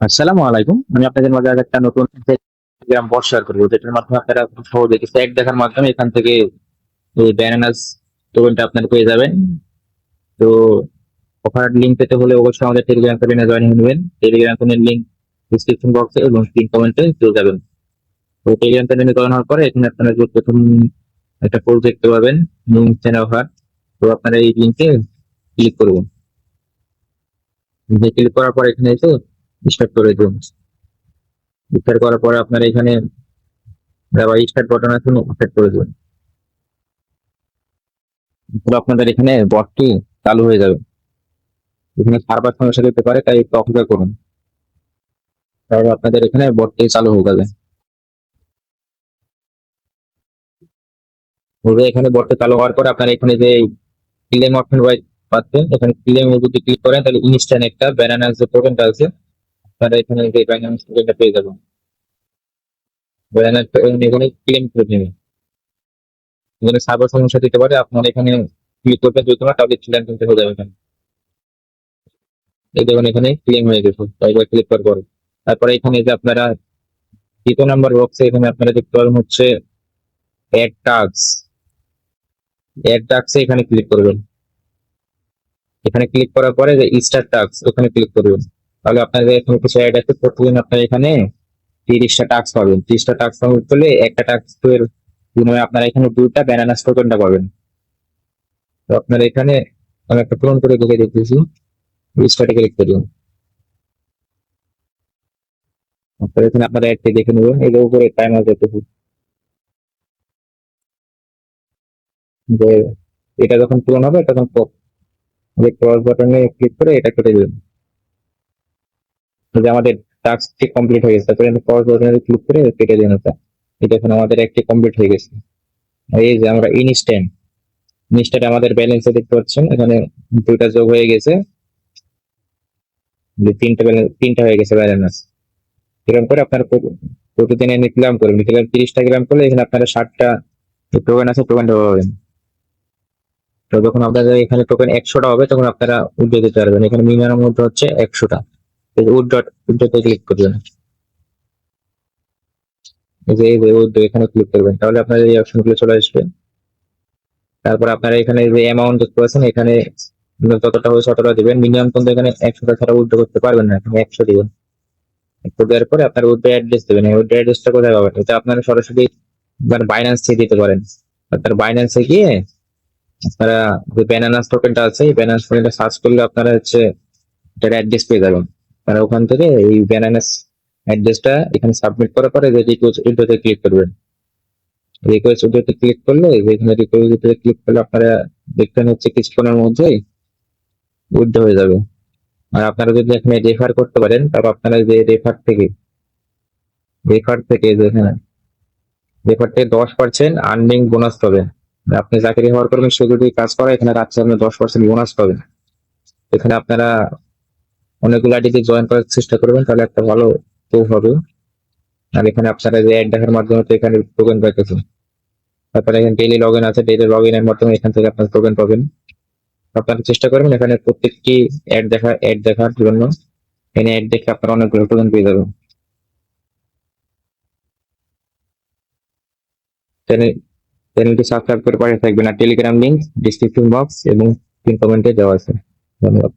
আসসালামু আলাইকুম। আমি আপনাদের মাঝে একটা নতুন টেলিগ্রাম বট শেয়ার করব। যেটার মাধ্যমে আপনারা খুব সহজে কিছু অ্যাড দেখার মাধ্যমে এখান থেকে এই ব্যানানাস টোকেনটা আপনারা পেয়ে যাবেন। তো অফার লিঙ্ক পেতে হলে অবশ্যই আমাদের টেলিগ্রাম চ্যানেলে জয়েন হয়ে নেবেন। টেলিগ্রাম চ্যানেল লিঙ্ক ডিসক্রিপশন বক্সে এবং পিন কমেন্টে পেয়ে যাবেন। তো টেলিগ্রাম চ্যানেলে জয়েন হওয়ার পরে এখানে আপনারা প্রথম একটা পোস্ট দেখতে পাবেন নিউ চ্যানেল অফার তো আপনারা এই লিঙ্কে ক্লিক করবেন ক্লিক করার পর এখানে এসে স্টার্ট করে দিন স্টার্ট করার পরে আপনার এখানে আবার স্টার্ট বাটন আছে স্টার্ট করে তাহলে আপনাদের এখানে বটটি চালু হয়ে যাবে। এখানে সার্ভার সমস্যা দিতে পারে, তাই একটু অপেক্ষা করুন। তাহলে আপনাদের এখানে বটটি চালু হয়ে যাবে। এখানে বটটি চালু হওয়ার পরে আপনার এখানে যে ক্লেম অপশন পাচ্ছেন এখানে ক্লেম যদি ক্লিক করেন, তাহলে ইনস্ট্যান্ট একটা ব্যানানার যে টোকেনটা আছে আপনারা এখানে যে টোকেনটা পেয়ে এখানে ক্লেম করে এখানে সার্ভার সমস্যা দিতে পারে, আপনারা এখানে ক্লিক করবেন। যদি তাহলে হয়ে যাবে এই দেখুন, এখানে ক্লেম হয়ে গেছে। ক্লিক করার পর। তারপরে এখানে যে আপনারা দ্বিতীয় নাম্বার বক্সে এখানে আপনারা দেখতে পাবেন হচ্ছে অ্যাড টাক্স অ্যাড টাক্সে এখানে ক্লিক করবেন। এখানে ক্লিক করার পরে যে স্টার টাক্স ওখানে ক্লিক করবেন। তাহলে আপনাদের এখানে কিছু অ্যাড আছে প্রতিদিন আপনার এখানে তিরিশটা টাক্স পাবেন। তিরিশটা টাক্স কমপ্লিট করলে একটা টাক্স এর বিনিময়ে আপনারা এখানে দুইটা ব্যানানাস টোকেনটা পাবেন। তো আপনারা এখানে আমি একটা পূরণ করে দেখে দেখতেছি। স্টার্টে ক্লিক করুন আপনারা এখানে আপনারা অ্যাডটি দেখে নেবেন। এর উপরে টাইমার যেতেছি যে এটা যখন পূরণ হবে তখন ক্রস বাটনে ক্লিক করে এটা কেটে দেবেন। যে আমাদের টাস্কটি কমপ্লিট হয়ে গেছে, তারপরে ক্রস বাটনে ক্লিক করে কেটে দেন এটা এটা এখন আমাদের একটি কমপ্লিট হয়ে গেছে। এই যে আমরা ইনস্ট্যান্ট ইনস্ট্যান্ট আমাদের ব্যালেন্সে দেখতে পাচ্ছেন, এখানে দুইটা যোগ হয়ে গেছে। তিনটা ব্যালেন্স তিনটা হয়ে গেছে ব্যালেন্স এরকম করে আপনার প্রতিদিন গ্রাম করবেন গ্রাম তিরিশটা গ্রাম করলে এখানে আপনারা ষাটটা টোকেন আছে টোকেনটা পাবেন। তো যখন আপনাদের এখানে টোকেন একশোটা হবে, তখন আপনারা উইথড্র দিতে পারবেন এখানে মিনিমাম উইথড্র হচ্ছে একশোটা। উইথড্র উইথড্রতে ক্লিক করবেন এই যে এই যে উইথড্র এখানে ক্লিক করবেন। তাহলে আপনাদের এই অপশনগুলো চলে আসবে। তারপর আপনারা এখানে যে অ্যামাউন্ট দেখতে পাচ্ছেন, এখানে যতটা হয়েছে ততটা দিবেন। মিনিমাম কিন্তু এখানে একশোটা ছাড়া উইথড্র করতে পারবেন না এখানে একশো দিবেন। একটু দেওয়ার পরে আপনার উইথড্র অ্যাড্রেস দেবেন। এই উইথড্র অ্যাড্রেসটা কোথায় পাবেন? এটা আপনারা সরাসরি মানে বাইন্যান্স থেকে দিতে পারেন। আপনার বাইন্যান্সে গিয়ে আপনারা যে ব্যানানাস টোকেনটা আছে, এই ব্যানানাস টোকেনটা সার্চ করলে আপনারা হচ্ছে এটার অ্যাড্রেস পেয়ে যাবেন। তারা ওখান থেকে এই ব্যানানাস অ্যাড্রেসটা এখানে সাবমিট করার পরে যে রিকোয়েস্ট উইডোতে ক্লিক করবেন। রিকোয়েস্ট উইডোতে ক্লিক করলে এখানে রিকোয়েস্ট উইডোতে ক্লিক করলে আপনারা দেখবেন হচ্ছে কিছুক্ষণের মধ্যেই উইড্রো হয়ে যাবে। আর আপনারা যদি এখানে রেফার করতে পারেন তারপর আপনারা যে রেফার থেকে রেফার থেকে যেখানে রেফার থেকে দশ পার্সেন্ট আর্নিং বোনাস পাবেন। আপনি চাকরি হওয়ার করবেন সে যদি কাজ করে এখানে রাখছে আপনি দশ পার্সেন্ট বোনাস পাবেন। এখানে আপনারা অনেকগুলো আইডিতে জয়েন করার চেষ্টা করবেন, তাহলে একটা ভালো প্রুফ হবে। আর এখানে আপনারা যে অ্যাড দেখার মাধ্যমে তো এখানে টোকেন পাইতেছেন। তারপরে এখানে ডেইলি লগ ইন আছে ডেইলি লগ ইনের মাধ্যমে এখান থেকে আপনার টোকেন পাবেন। আপনারা চেষ্টা করবেন এখানে প্রত্যেকটি অ্যাড দেখা অ্যাড দেখার জন্য। এখানে অ্যাড দেখে আপনারা অনেকগুলো টোকেন পেয়ে যাবেন। চ্যানেলটি সাবস্ক্রাইব করে পাশে থাকবেন। আর টেলিগ্রাম লিংক ডিসক্রিপশন বক্স এবং পিন কমেন্টে দেওয়া আছে। ধন্যবাদ।